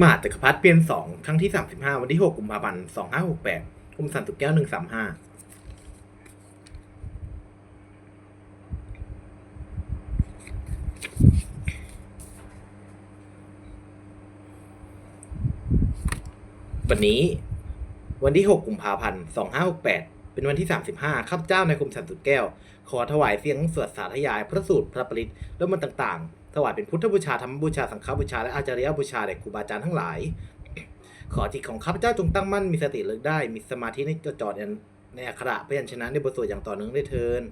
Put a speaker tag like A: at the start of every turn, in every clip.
A: มหาจักรพรรดิเปลี่ยนสองครั้งที่สามสิบห้าวันที่หกกุมภาพันธ์สองห้าหกแปดคุมสันตุกแก้วหนึ่งสามห้าวันนี้วันที่หกกุมภาพันธ์สองห้าหกแปดเป็นวันที่สามสิบห้าข้าพเจ้าในคุมสันตุกแก้ว ขอถวายเสียงสวดสาธยายพระสูตรพระปริตและมันต์ต่างๆ ถวายเป็นพุทธบูชาธรรมบูชาสังฆบูชาและอาจารยบูชาแด่ครูบาอาจารย์ทั้งหลาย ขอจิตของข้าพเจ้าจงตั้งมั่นมีสติเลิกได้ มีสมาธิในจดจ่อในอักขระพยัญชนะในบทสวดอย่างต่อเนื่องได้เทิน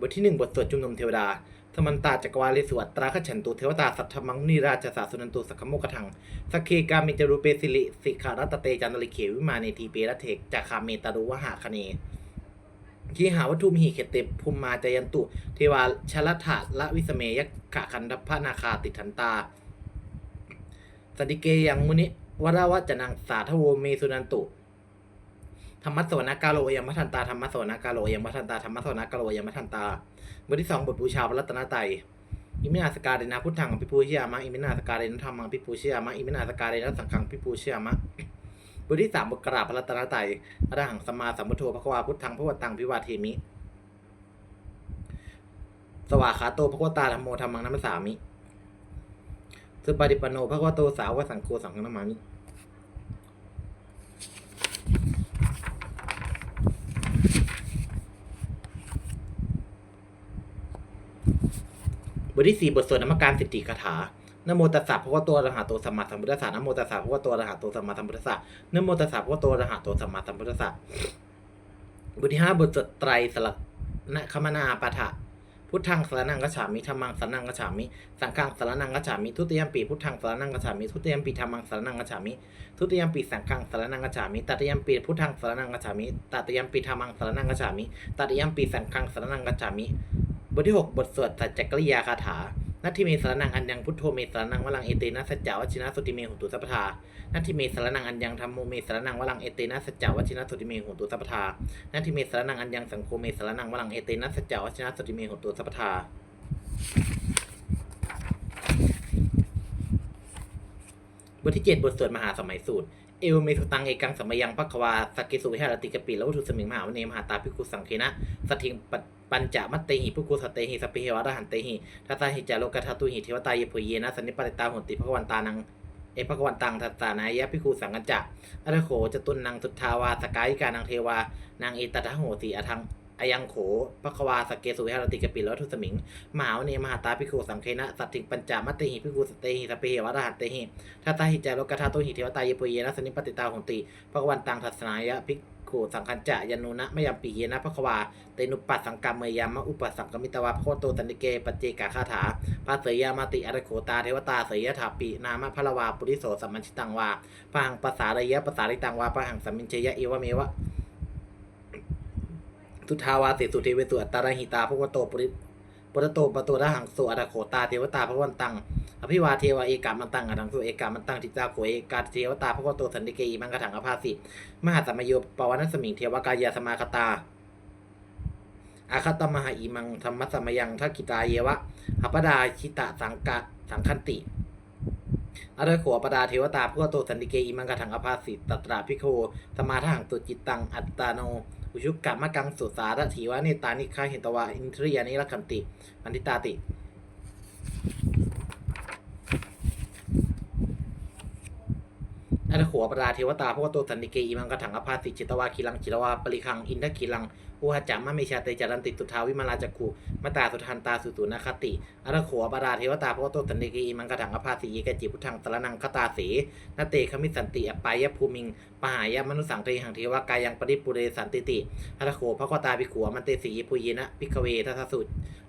A: บทที่หนึ่งบทสวดจุมนุมเทวดา สมันตาจักรวาลิสวัตตราขฉันตุเทวตาสัทธมังนิราชสาสุนันตุสักขโมกทังสักเคกามิจรูเปสิลิสิขารัตเตจันตลิเขวิมาเนทีเปรเทกจากคาเมตารุวหาคเนทีหาวัตถุมหิเขเตภูมิมาจยันตุ เทวาชลัทะละวิสเมยขะคันทพนาคาติทันตาสติเกยังมุนิวราวจนังสาทโวเมสุนันตุธรรมะสวนากาโลยังมัทันตาธรรมะสวนากาโลยังมัทันตาธรรมะสวนากาโลยังมัทันตา บทที่สองบทบูชาพระรัตนตรัยอิมินาสการเดนะพุทธังอภิปูชยามะอิมินาสการเดนะธรรมังอภิปูชยามะอิมินาสการเดนะสังฆังอภิปูชยามะบทที่สามบทกราบพระรัตนตรัยอรหังสัมมาสัมพุทโธพระควาพุทธังพระวตังพิวาเทมิ สวากขาโตพระวตาธรรมโมธรรมังนัมสสามิสุปฏิปโนพระวโตสาวกสังโฆสังฆนามามิ ทที่สี่บทสวดนมัการสิทธิคาถานโมตัสสะพระวะโตอะระหะโตสัมมาสัมพุทธัสสะนโมตัสสะพระวะโตอะระหะโตสัมมาสัมพุทธัสสะนโมตัสสะพระวะโตอะระหะโตสัมมาสัมพุทธัสสะบทที่ห้าบทสวดไตรสลักนะคมนาปะทะพุทธังสารนังกัจฉามิธรรมังสารนังกัจฉามิ สังฆังสารนังกัจฉามิ ทุติยมปีพุทธังสารนังกัจฉามิ ทุติยมปีธรรมังสารนังกัจฉามิ ทุติยมปีสังฆังสารนังกัจฉามิตติยมปีพุทธังสารนังกัจฉามิตติยมปีธรรมังสารนังกัจฉามิตติยมปีสังฆังสารนังกัจฉามิ บทที่ 6 บทสวดสัจจกริยาคาถา นัตถิเมสารนังอันยังพุทโธเมสารนังวลังเอเตนะสัจจวัชินะสุติเมหุตุสัพพทา นัตถิเมสารนังอันยังธรรมโมเมสารนังวลังเอเตนะสัจจวัชินะสุติเมหุตุสัพพทา นัตถิเมสารนังอันยังสังโฆเมสารนังวลังเอเตนะสัจจวัชินะสุติเมหุตุสัพพทาบทที่ 7 บทสวดมหาสมัยสูตร เอวเมสุตังเอกังสมยังพักวาสกกิสุวิหารติกปิแล้ววัตถุสมิงมหาวเนมหาตาภิกขุสังเคนะสถิงป ปัญจมัตเตหิภิกขุสเตหิสพเพเหวะรหันเตหิทัตตาหิจาโลกทัตตุหิเทวตายปุเยนะสันนิปติตาหุนติภควันตานังเอภควันตังทัตตานายะภิกขุสังกัจจะอรโขจตุนนังสุทธาวาสกายิกานังเทวานางเอตตะโหติอทังอายังโขภควาสเกสุวิหารติกปิแล้ววัตถุสมิง มหาวเนมหาตาภิกขุสังเคนะ สัตถิงปัญจมัตเตหิภิกขุสเตหิสพเพเหวะรหันเตหิทัตตาหิจาโลกทัตตุหิเทวตายปุเยนะสนิปติตาหนติพระวันตังทัศนายะพิ ภิกขุสังคัญจะยานุนะมยัมปีเยนะพระควาเตนุปัสสังกรรมเมยามะอุปสังกมิตวะโคโตตันิเกปัจเจกาคาถาพระเสยามาติอรโขตาเทวตาเสยยถาปีนามะพะละวาปุริโสสัมมัญชิตังวาพหังภาษาระยะภาษาริตังวาพหังสัมมินเชยะเอวะเมวะสุทาวาเสสุเทเวสุอัตตาราหิตาพระวโตปุริ ปรโตปโตระหังสุอรโขตาเทวตาพระวันตังอภิวาเทวาเอกามันตังอนังสุเอกามันตังทิจาโขเอกาเทวตาพระโกโตสันติเกอีมังกะถังอภาสิมหาสัมมโยปวานัสมิงเทวกายาสมาคตาอาคตมหาอีมังธรรมสัมมยังทักกิตาเยวะอปดาชิตะสังกะสังคันติอรโขอปดาเทวตาพระโกโตสันติเกอีมังกะถังอภาสิตตราพิโคสมาทหังตุจิตตังอัตตาโน อุชุกกะมะกังสุสารถีวะเนตานิคาหิตวาอินทรียานิรักขันติปันติตาติ อันขัวปราเทวตาพระวโตสันติเกอิมังกถังอภาสิจิตวาคีลังจิตวาปริคังอินทคีลังอุหจามะเมชาเตจารันติตุทาวิมาลาจักขุมตาสุทันตาสุตุนาคติอันขัวปราเทวตาพระวโตสันติเกอิมังกถังอภาสิเยกจิพุทธังสรนังคตาเสนเตคมิสันติอปายภูมิงปหายมนุสังเตหังเทวกายังปริปุเรสันติติอันขัวพระกตาภิขัวมันเตสีภูเยนะภิกเวทัสสุ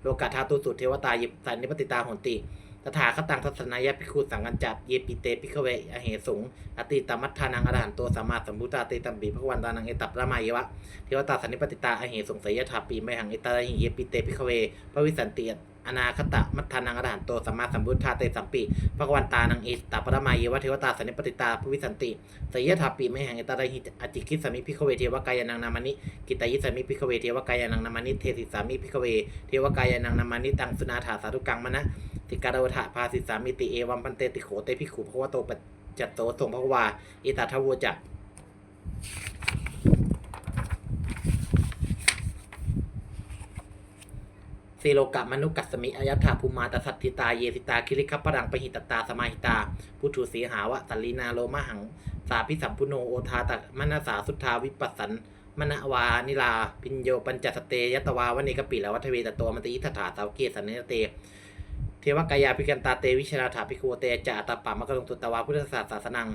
A: โลกาธาตุสุเทวตายิสันนิปติตาหนติ ตถาคตังทัศนายะพิคุสังกัญจัดเยปิเตพิกเวอเหสงอติตมัทธานังอรหันโตสัมมาสัมพุทธาเตตัมบีพระวันตานังเอตัประมายวะเทวตาสันนิปติตาอเหสงสยถาปีไมหังเอตาหิเยปิเตพิกเวพระวิสันติ อนาคตมัทธานังอรหันโตสัมมาสัมพุทธาเตสัมปีพระกวันตานังเอตตาปรมาเยวะเทวตาสันนิปติตาภวิสันติสยถาปีไม่แห่งเอตรหิอจิคิสามิพิขเวเทวกายานังนามานิกิตายิสามิพิขเวเทวกายานังนามานิเทสิสามิพิขเวเทวกายานังนามานิตังสุนาถาสาธุกังมนะติการวถาภาสิสามิติเอวัมพันเตติโขเตพิขูภควโตปัจจัตโตส่งภควาอิตาทวจัก สีโลกะมนุกัสมิอายัตถาภูมาตสัตติตาเยสิตาคิริคัปรังปหิตตาสมาหิตา พุทุสีหาวะสัลลีนาโลมหัง สาพิสัมพุโนโอทาตะมนาสาสุทธาวิปัสสันมณวานิลา พิญโยปัญจสเตยตวาวันเนกปิละวัฏเวตโตมันติอิทธาสาวเกสันเนเต เทวกายาพิกันตาเตวิชนาถาภิกขุเตจะตตปามะกะลงตุตวาพุทธศาสาสนัง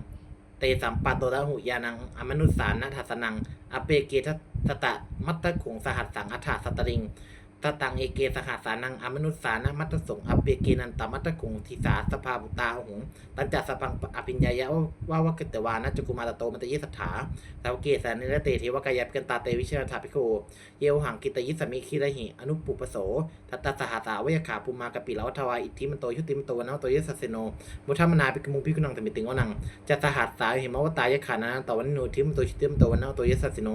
A: เตสัมปัตโตระหุยานัง อมนุสานัทัสนัง อเปเกทัตตะมัตตะขงสหัสสังอัฏฐาสตริง ตตังเอเกสหัสานังอมนุสสานะมัตสงอเปเกนันตมัตตคุงทิสาสภาบุตาหงตันจัสพังอภิญญายะว่าวกตวานะจุกุมารโตมันตยิสัทธาสาวเกสานิรเตเทวกายบกันตาเตวิชนาถาภิโกเยวหังกิตยิสมิคิระหิอนุปุปโสทัตตสหัสสาวยขาภูมากปิลาวทวาอิทธิมันโตยุติมันโตนะโตยสัสเซโนมุทัมนาปิกมุงพิกุนังตมิติงวนังจัสหัสสาหิมวตายขานาตวันโนทิมโตชิติมโตวันโนโตยสัสเซโน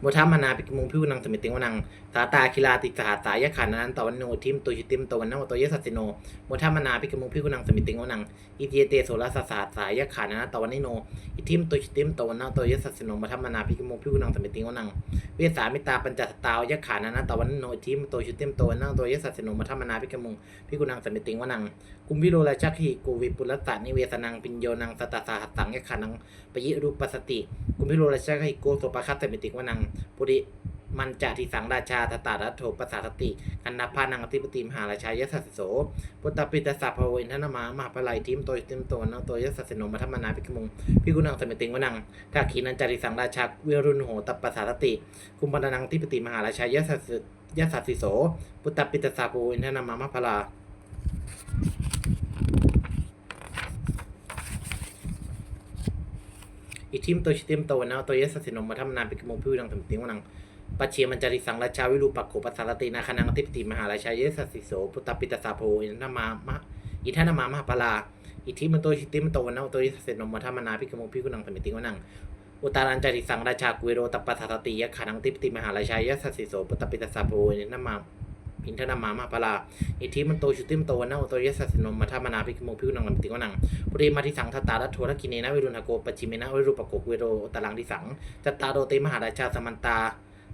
A: โมทัมมานาปิกมุงพิวนังสมิติงวนัง สาตาคิลาติสหสายขานันตวันโนทิมตุชิติมตวันนวตยสัสสิโนโมทัมมนาปิกมุงพิวนังสมิติงวนังอิเทเตโสรสสหัสายขานันตวันนิโนอิทิมตุชิติมตวันนวตยสัสสิโนโมทัมมนาปิกมุงพิวนังสมิติงวนังเวสามิตาปัญจสตาวยขานันตวันโนทิมตุชิติมตวันนวตยสัสสิโนโมทัมมนาปิกมุงพิกุนังสมิติงวนังกุมวิโรราชักหิกูวิปุลตานิเวสนังปิญโยนังสตาสาหัสสังยขานังปยิรูปสติกุมพิโรราชักหิโกโสปะคัตสมิติงวนังปุริ มันจาทิสังราชาตตารัตโถปสาสติกันนาพานังอธิปติมหาราชายสัสสิโสปุตตปิตสสะภเวนทนามามหาปลัยทิมโตยทิมโตนโตยสัสสิโนมัทมนาภิกมุงพิกุนังสมิติงวนังกาขีนันจาริสังราชาเวรุณโหตปสาสติ คุมพนังทิปติมหาราชายสัสยสัสสิโสปุตตปิตสสะภเวนทนามามหาปลาอิทิมโตชิติมโตนะโตยสัสสิโนมาทำนานปิกโมพิวดังสมติงวนัง ปัจเชมันจริสังราชาวิรูปักโขปัสสารตินาคนังอธิปติมหาราชายสัสสิโสพุตตปิตสาโพอินทามามะอิทานามามหาปลาอิทิมันโตชิติมันโตวันนะโตยสัสสิโนมาทำนาปิกโมพิวดังสมติงวนังอุตารันจริสังราชากุโรตัปปัสสารติยะขานังอธิปติมหาราชายสัสสิโสพุตตปิตสาโพอินทามาอินทนามามหาปลาอิทิมันโตชุติมโตวันนะโตยสัสสิโนมาทำนาปิกโมพิวดังสมติงวนังปุริมาทิสังทตารัตโทรกินเนนะวิรุณโกปจิเมนะวิรูปโกกเวโรตาลังทิสังจตตาโรเตมหาราชาสมันตา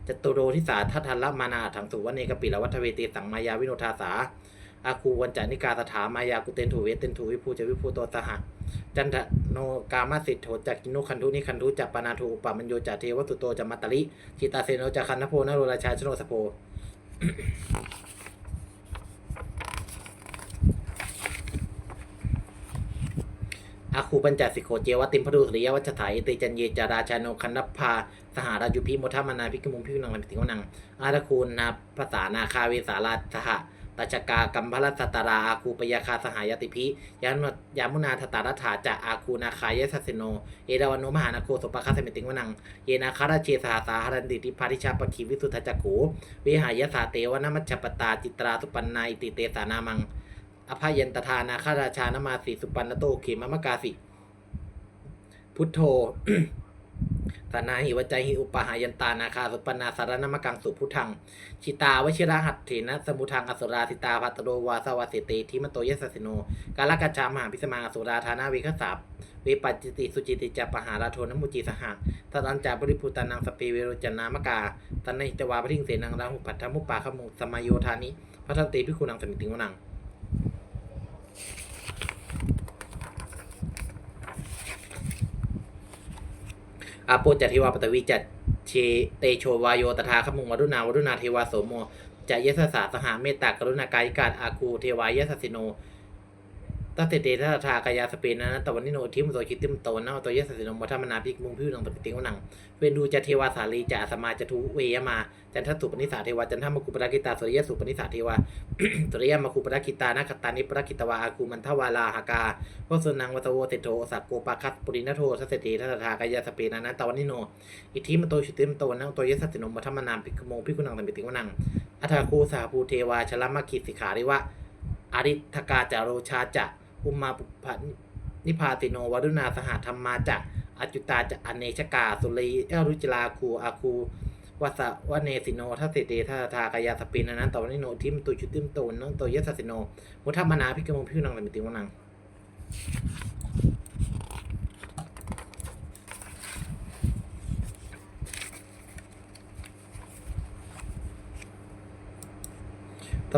A: จตุโรทิสาทัทันละมานาถังสุวเนกปิลวัฒเวตีสังมายาวิโนทาสาอาคูวันจานิกาสถามายากุเตนถูเวเตนถูวิภูจวิภูโตสหะจันทโนกามาสิทโธจักกินุคันทุนิคันทุจัปปนาทูปามัญโยจาเทวสุโตจมัตตลิชิตาเซโนจาคันทโพนโรราชาชโนสโพ อาคูปัญจสิโขเจวติมพดุสริยวัชถายเตจันเยจาราชาโนคันนพาสหรายุพิโมทามานาพิกมุงพิวนังลำติงวนังอาราคูนาภาษานาคาเวสาราสหตัชกากัมพลสตาราอาคูปยาคาสหายติพิยานยามุนาทตารัฐาจะอาคูนาคายสัสเสโน เอราวันโนมหานาโคสุปะคาสเมติงวนัง เยนาคาราเชสหาสาหรันติติพาริชาปคีวิสุทธจักขูวิหายสาเตวนมัชปตาจิตราสุปันนาอิติเตสานามัง อภยันตทานาคาราชานามาสีสุปันนโตเขมมะกาสิ พุทโธสานาหิวใจหิอุปหายันตานาคาสุปนาสารนมกังสุพุทัง ชิตาวชิระหัตเถนะสมุทังอสุราสิตาภัตโรวาสวาสเตทิมโตยสสิโนกาลกัจจามหาพิสมาสุราธานาเวคสาบเวปัจจิติสุจิติจปหาราโทนมุจิสหะตันจาบริภูตานังสเปเวโรจนามกาตันในจวาพทิงเสนังราหุปัทธมุปปาขมุสมายโยธานิพัทนติพิคุนังสมิติงวนัง อาปุจัตเทวาปตวีจัตเชเตโชวายโยตถาขมุงวรุณาวรุณาเทวาโสโมจะยสสาสหาเมตตากรุณากายิการอาคูเทวายสสสิโน ตัสเตเตทัสทากายาสเปนนะตะวันนิโนทิมโตคิติมโตนะตัวยสสินมวัฒมนาพิกมุงพิวนังตปิติงวนังเวนดูจะเทวาสาลีจะสมาจะทุเวยมา จันทสุปนิสาเทวาจันทมกุปรากิตาสุริยสุปนิสาเทวาสุริยมกุปรากิตานาคตานิปรากิตวาอากูมันทวาลาหากาพสนังวัตโวเตโทสักโกปาคัสปุรินโททัสเตเตทัสทากายาสเปนนะตะวันนิโนอิทิมโตชิติมโตนังตัวยสัตตินมวัฒมนาพิกโมพิกุนังตปิติงวนังอัฏฐาคูสาภูเทวาชลมกิสิขาริวะอริทกาจาโรชาจะ อุมมาปุพันิพาติโนวัดุนาสหธรรมาจะอจุตาจะอเนชกา สุรีเอรุจลาคูอาคูวัสวเนสิโนทัสเตเตทัสทากายาสปินนั้นตวันนิโนทิมตุชุติมโตนังตัวยสัตติโนมุทัมมนาพิกโมพิกุนังตปิติวนัง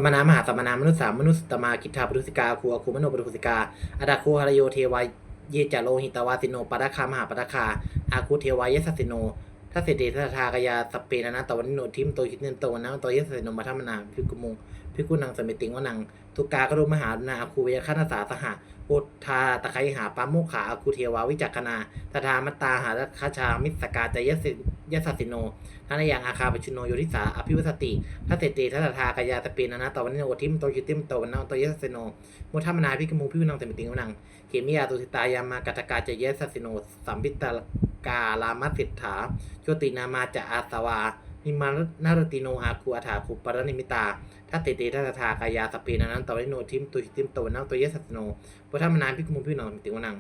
A: มณามหาสมณามนุษย์สามมนุษย์ตมากิทธาปรุสิกาคูอาคูมโนปรุสิกาอาดาคูหารโยเทวายเยจาโลหิตวาสิโนปะดาคามหาปะดาคาอาคูเทวายสัสิโนทัสเสเตทัสทากายาสเปนนะตะวันิโนทิมโตชิตเนนโตนะโตยสัสิโนมาทัมนาพิกุมงพิกุนังสมิติงวนังทุกากรุมหานาอาคูเวยคณาสาสหะโอทาตะไคหาปามโมขาอาคูเทวาวิจักนาตถามัตตาหาคาชามิสกาจยสิยสัสสิโน ทานยังอาคาปชุโนโยทิสาอภิวัสติถ้าเตเตทัสทากายาตะปีนะนะตวันนี้โอทิมโตชิติมโตวันนะโตเยสเซโนโมทัมนาพิกมูพิวนังเตมิติงวนังเขมิยาตุสิตายามากัตกาจเยสสิโนสัมปิตากาลามัสสิทธาโชตินามาจะอาสวานิมานารติโนอาคูอาถาคุปรนิมิตาถ้าเตเตทัสทากายาตะปีนะนั้นตวันนี้โอทิมโตชิติมโตวันนะโตเยสสิโนโมทัมนาพิกมูพิวนังเตมิติงวนัง